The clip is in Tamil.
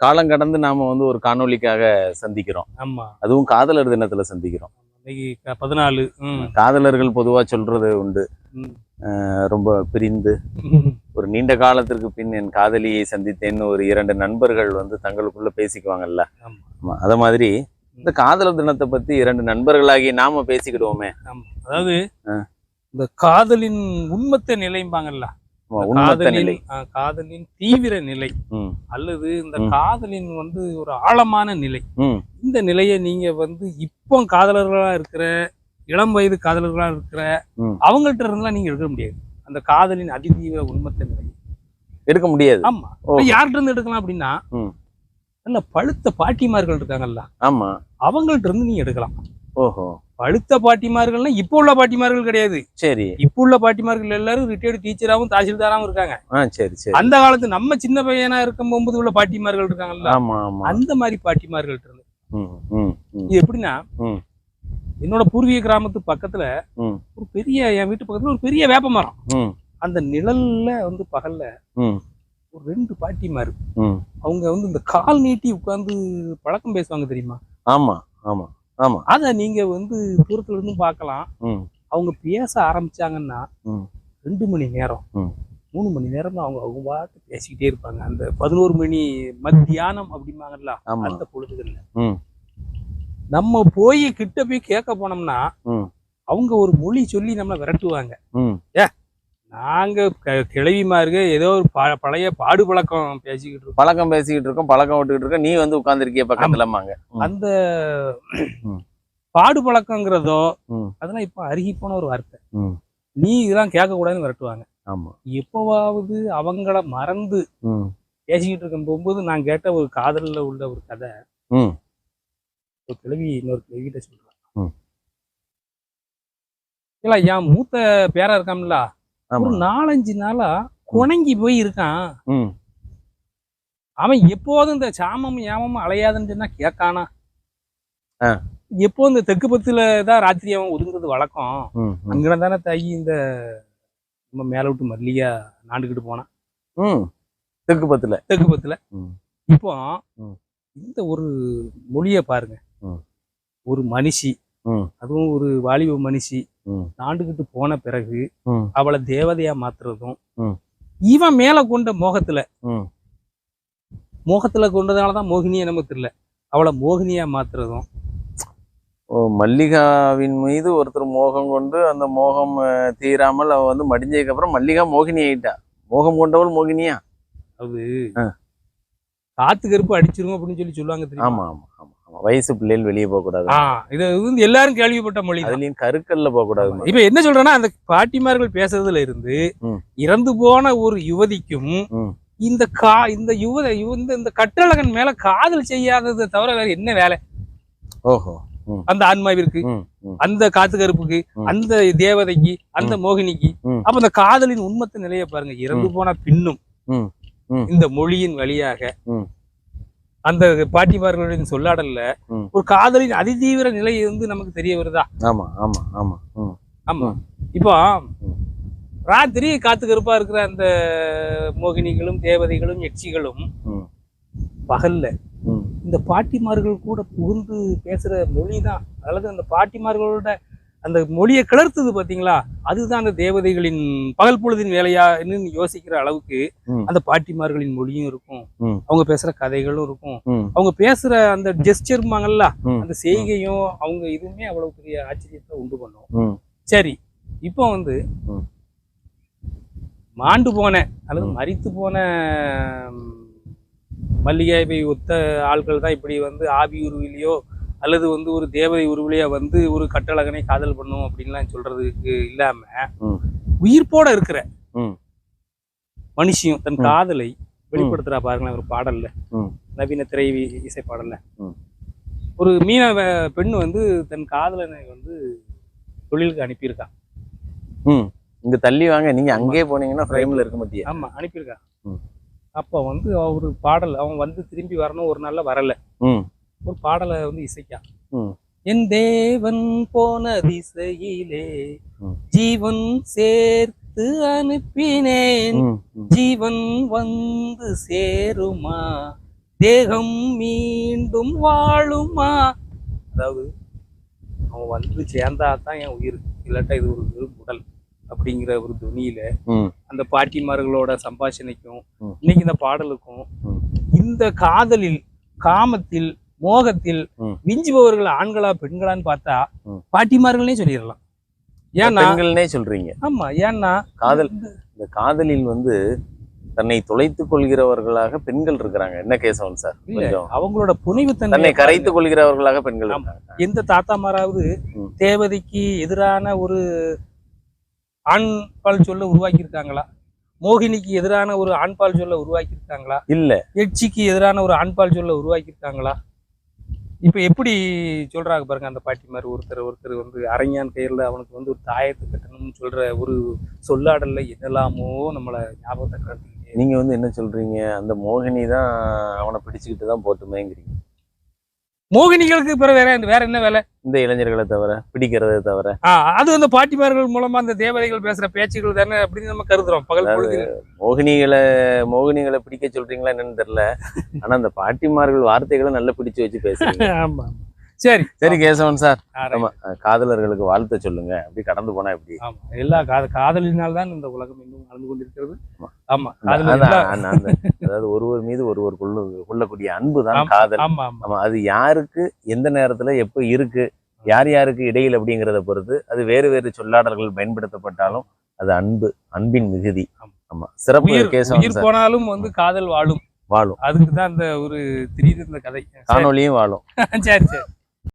காலம் கடந்து நாம வந்து ஒரு காணொளிக்காக சந்திக்கிறோம். ஆமா. அதுவும் காதலர் தினத்துல சந்திக்கிறோம். பதினாலு. காதலர்கள் பொதுவா சொல்றது உண்டு. ரொம்ப பிரிந்து. ஒரு நீண்ட காலத்திற்கு பின் என் காதலியை சந்தித்தேன்னு ஒரு இரண்டு நண்பர்கள் வந்து தங்களுக்குள்ள பேசிக்குவாங்கல்ல. ஆமா. அத மாதிரி இந்த காதலர் தினத்தை பத்தி இரண்டு நண்பர்களாகி நாம பேசிக்கிடுவோமே. அதாவது. இந்த காதலின் உண்மத்த நிலைம்பாங்கல்ல. காதலின் தீவிர நிலை அல்லது இந்த. காதலின் வந்து ஒரு ஆழமான நிலை. இந்த நிலையை நீங்க வந்து இப்போ காதலர்களா இருக்கிற இளம் வயது காதலர்களா இருக்கிற. அவங்கள்ட்ட இருந்தெல்லாம் நீங்க எடுக்க முடியாது. அந்த காதலின் அதிதீவிர உண்மத்த நிலை. எடுக்க முடியாது. ஆமா. யார்கிட்ட இருந்து எடுக்கலாம் அப்படின்னா. நல்ல பழுத்த பாட்டிமார்கள் இருக்காங்கல்ல. ஆமா. அவங்கள்ட்ட இருந்து நீங்க எடுக்கலாம். ஓஹோ. பழுத்த பாட்டிமார்கள்னா இப்போ உள்ள பாட்டிமார்கள் கிடையாது. சரி. இப்போ உள்ள பாட்டிமார்கள் எல்லாரும் ரிட்டையர்டு டீச்சராகவும் தாசில்தாராகவும் இருக்காங்க. சரி சரி. அந்த காலத்து நம்ம சின்ன பையனா இருக்கும் போது உள்ள பாட்டிமார்கள் இருக்காங்கல்ல. அந்த மாதிரி பாட்டிமார்கள் இருந்து. இது எப்படின்னா. என்னோட பூர்வீக கிராமத்து பக்கத்துல. ஒரு பெரிய என் வீட்டு பக்கத்துல ஒரு பெரிய வேப்ப மரம். அந்த நிழல்ல வந்து பகல்ல ஒரு ரெண்டு பாட்டிமாரு. அவங்க வந்து இந்த கால் நீட்டி உட்கார்ந்து பழக்கம் பேசுவாங்க தெரியுமா? ஆமா ஆமா. ஆமா அத நீங்க வந்து தூரத்துல இருந்து பார்க்கலாம் அவங்க பேச ஆரம்பிச்சாங்கன்னா. ரெண்டு மணி நேரம். மூணு மணி நேரம் அவங்க அவங்க பாட்டு பேசிக்கிட்டே இருப்பாங்க அந்த பதினோரு மணி மத்தியானம் அப்படிம்பாங்கல்ல அந்த பொழுதுகள்ல. நம்ம போய் கிட்ட போய் கேட்க போனோம்னா. அவங்க ஒரு மொழி சொல்லி நம்மளை விரட்டுவாங்க ம், நாங்க க- கிழவிமாருங்க ஏதோ ஒரு பழைய பாடு பழக்கம் பேசிக்கிட்டு இருக்கோம். பழக்கம் பேசிக்கிட்டு இருக்கோம் பழக்கம் விட்டுக்கிட்டு இருக்கோம். நீ வந்து உட்கார்ந்திருக்கிய பக்கத்துலமாங்க. அந்த. பாடு பழக்கங்கிறதோ. அதெல்லாம் இப்ப அருகி போன ஒரு வார்த்தை. நீ இதெல்லாம் கேட்க கூடாதுன்னு விரட்டுவாங்க. ஆமா. எப்பவாவது அவங்கள மறந்து பேசிக்கிட்டு இருக்கும் போகும்போது நான் கேட்ட ஒரு காதல்ல உள்ள ஒரு கதை. ஒரு கிழவி இன்னொரு கிழவிகிட்ட சொல்றான். இல்ல என் மூத்த பேரா இருக்கான்ல. ஒரு நாலஞ்சு நாளா குணங்கி போய் இருக்கான் அவன் எப்போதும் இந்த சாமம் ஏமமும் அலையாதுன்னு சொன்னா கேட்கானா. எப்போ இந்த தெற்கு பத்துல தான் ராத்திரி அவன் ஒதுங்குறது வழக்கம். அங்கன தானே தாயி இந்த நம்ம மேல விட்டு மல்லிகா நாண்டுக்கிட்டு போனான். தெற்கு பத்துல தெற்கு பத்துல. இப்போ. இந்த ஒரு மொழியை பாருங்க. ஒரு மனுஷி. அதுவும் ஒரு வாலிப மனுஷி. நாண்டுகிட்டு போன பிறகு. அவளை தேவதையா மாத்துறதும். இவன் மேல கொண்ட மோகத்துல. மோகத்துல கொண்டதுனாலதான் மோகினியா நமக்கு தெரியல அவளை மோகினியா மாத்துறதும் ஓ மல்லிகாவின் மீது ஒருத்தர் மோகம் கொண்டு அந்த மோகம் தீராமல் அவ வந்து மடிஞ்சதுக்கு அப்புறம் மல்லிகா மோகினி ஆயிட்டா மோகம் கொண்டவள் மோகினியா அது. காத்து கருப்பு அடிச்சிரும் அப்படின்னு சொல்லி சொல்லுவாங்க ஆமா ஆமா ஆமா வயசு பிள்ளைகள் வெளியே போக கூடாது ஆ, இது வந்து எல்லாரும் கேள்விப்பட்ட மொழி. அதுலயும் கருக்கல்ல போக கூடாது இப்ப என்ன சொல்றேன்னா அந்த பாட்டிமார்கள் பேசுறதுல இருந்து. இறந்து போன ஒரு யுவதிக்கும். இந்த கா இந்த யுவத இந்த இந்த கற்றழகன் மேல காதல் செய்யாததை தவிர வேற என்ன வேலை ஓஹோ அந்த ஆன்மாவிற்கு அந்த காத்து கருப்புக்கு. அந்த தேவதைக்கு அந்த மோகினிக்கு. அப்ப அந்த காதலின் உண்மத்த நிலையை பாருங்க இறந்து போன பின்னும். இந்த மொழியின் வழியாக. அந்த பாட்டிமார்களின் சொல்லாடல்ல. ஒரு காதலின் அதிதீவிர நிலை வந்து நமக்கு தெரிய வருதா ஆமா ஆமா ஆமா ஆமா. இப்போ. ராத்திரி காத்து கருப்பா இருக்கிற அந்த மோகினிகளும் தேவதைகளும் யட்சிகளும் ம். பகல்ல. இந்த பாட்டிமார்கள் கூட புகுந்து பேசுற மொழி தான் அல்லது அந்த பாட்டிமார்களோட அந்த மொழியை கிளர்த்துது பாத்தீங்களா அதுதான் அந்த தேவதைகளின் பகல் பொழுதின் வேலையான்னு யோசிக்கிற அளவுக்கு. அந்த பாட்டிமார்களின் மொழியும் இருக்கும். அவங்க பேசுற கதைகளும் இருக்கும் அவங்க பேசுற அந்த ஜெஸ்டர்மாங்கல்ல அந்த செய்கையும் அவங்க இதுவுமே அவ்வளவு பெரிய ஆச்சரியத்தை உண்டு பண்ணும் சரி இப்போ வந்து. மாண்டு போன அல்லது ம். மரித்து போன ம், மல்லிகைவை ஒத்த ஆட்கள் தான் இப்படி வந்து ஆவி உருவிலையோ அல்லது வந்து ஒரு தேவதை உருவிலையோ வந்து ஒரு கட்டழகனை காதல் பண்ணும் அப்படின்லாம் சொல்றதுக்கு இல்லாம. உயிர்ப்போட இருக்கிற. மனுஷியும் தன். காதலை வெளிப்படுத்துறா பாருங்களேன் ஒரு பாடல்ல. நவீன திரை இசை பாடல்ல. ஒரு மீனவ பெண் வந்து தன் காதலனை வந்து தொழிலுக்கு அனுப்பியிருக்கா ம். இங்க தள்ளி வாங்க நீங்க அங்கேயே போனீங்கன்னா ஃப்ரேம்ல இருக்க மாட்டியா ஆமா அனுப்பியிருக்கா ம். அப்ப வந்து ஒரு பாடல் அவன் வந்து திரும்பி வரணும் ஒரு நாள்ல வரல ஒரு பாடலை வந்து இசைக்கா. என் தேவன் போன திசையிலே. ஜீவன் சேர்த்து அனுப்பினேன். ஜீவன் வந்து சேருமா தேகம் மீண்டும் வாழுமா அதாவது அவன் வந்து சேர்ந்தா தான் என் உயிர் இல்லாட்டா இது ஒரு வெறும் உடல் அப்படிங்கிற ஒரு துணியில அந்த பாட்டிமார்களோட சம்பாஷணைக்கும். இன்னைக்கு இந்த பாடலுக்கும். இந்த காதலில் காமத்தில் மோகத்தில். விஞ்சுபவர்கள் ஆண்களா பெண்களான்னு பார்த்தா. பாட்டிமார்கள்னே சொல்லிடலாம். ஏன்னா பெண்கள்னே சொல்றீங்க. ஆமா ஏன்னா காதல் இந்த காதலில் வந்து தன்னை தொலைத்துக் கொள்கிறவர்களாக பெண்கள் இருக்கிறாங்க. என்ன கேசவன் சார்? அவங்களோட புனிவு தன்னை கரைத்துக் கொள்கிறவர்களாக பெண்கள் எந்த தாத்தாமாராவது ம். தேவதைக்கு எதிரான ஒரு ஆண்பால் சொல்ல உருவாக்கி இருக்காங்களா மோகினிக்கு எதிரான ஒரு ஆண்பால் சொல்ல உருவாக்கி இருக்காங்களா இல்ல. எட்சிக்கு எதிரான ஒரு ஆண்பால் சொல்ல உருவாக்கி இருக்காங்களா இப்போ எப்படி சொல்கிறாங்க பாருங்க அந்த பாட்டிமார் ஒருத்தர் ஒருத்தர் வந்து அரኛன் பேரில் அவனுக்கு வந்து ஒரு தாயத்தை கட்டணும்னு சொல்கிற ஒரு சொல்லாடலில் என்னெல்லாமோ நம்மளை ஞாபகத்தை காட்டுறீங்க நீங்கள் வந்து என்ன சொல்கிறீங்க அந்த மோகினி தான் அவனை பிடிச்சிக்கிட்டு தான் போட்டுமேங்கிறீங்க. மோகினிகளுக்கு பிறகு வேற வேற என்ன வேலை? இந்த இளைஞர்களை தவிர பிடிக்கிறதை தவிர. அது அந்த பாட்டிமார்கள் மூலமா அந்த தேவதைகள் பேசுற பேச்சுகள் தானே அப்படின்னு நம்ம கருதுறோம். பகல் மோகினிகளை மோகினிகளை பிடிக்க சொல்றீங்களா என்னன்னு தெரியல. ஆனா அந்த பாட்டிமார்கள் வார்த்தைகளை நல்லா பிடிச்சு வச்சு பேசுறீங்க. ஆமா. சரி சரி. கேசவன் சார். ஆமா காதலர்களுக்கு வாழ்த்த சொல்லுங்க. அப்படி கடந்து போனா எப்படி? ஆமா எல்லா காத காதலினால் தான் இந்த உலகம் இன்னும் நடந்து கொண்டிருக்கிறது. ஆமா. அதாவது ஒருவர் மீது ஒருவர் கொள்ள கொள்ளக்கூடிய அன்பு தான் காதல். ஆமா அது யாருக்கு எந்த நேரத்துல எப்ப இருக்கு யார் யாருக்கு இடையில் அப்படிங்கிறத பொறுத்து அது வேறு வேறு சொல்லாடல்கள் பயன்படுத்தப்பட்டாலும் அது அன்பு அன்பின் மிகுதி. ஆமா. சிறப்பு கேசவன் போனாலும் வந்து காதல் வாழும். வாழும். அதுக்கு தான் அந்த ஒரு தெரியுது இந்த கதை. காணொலியும் வாழும். சரி சரி.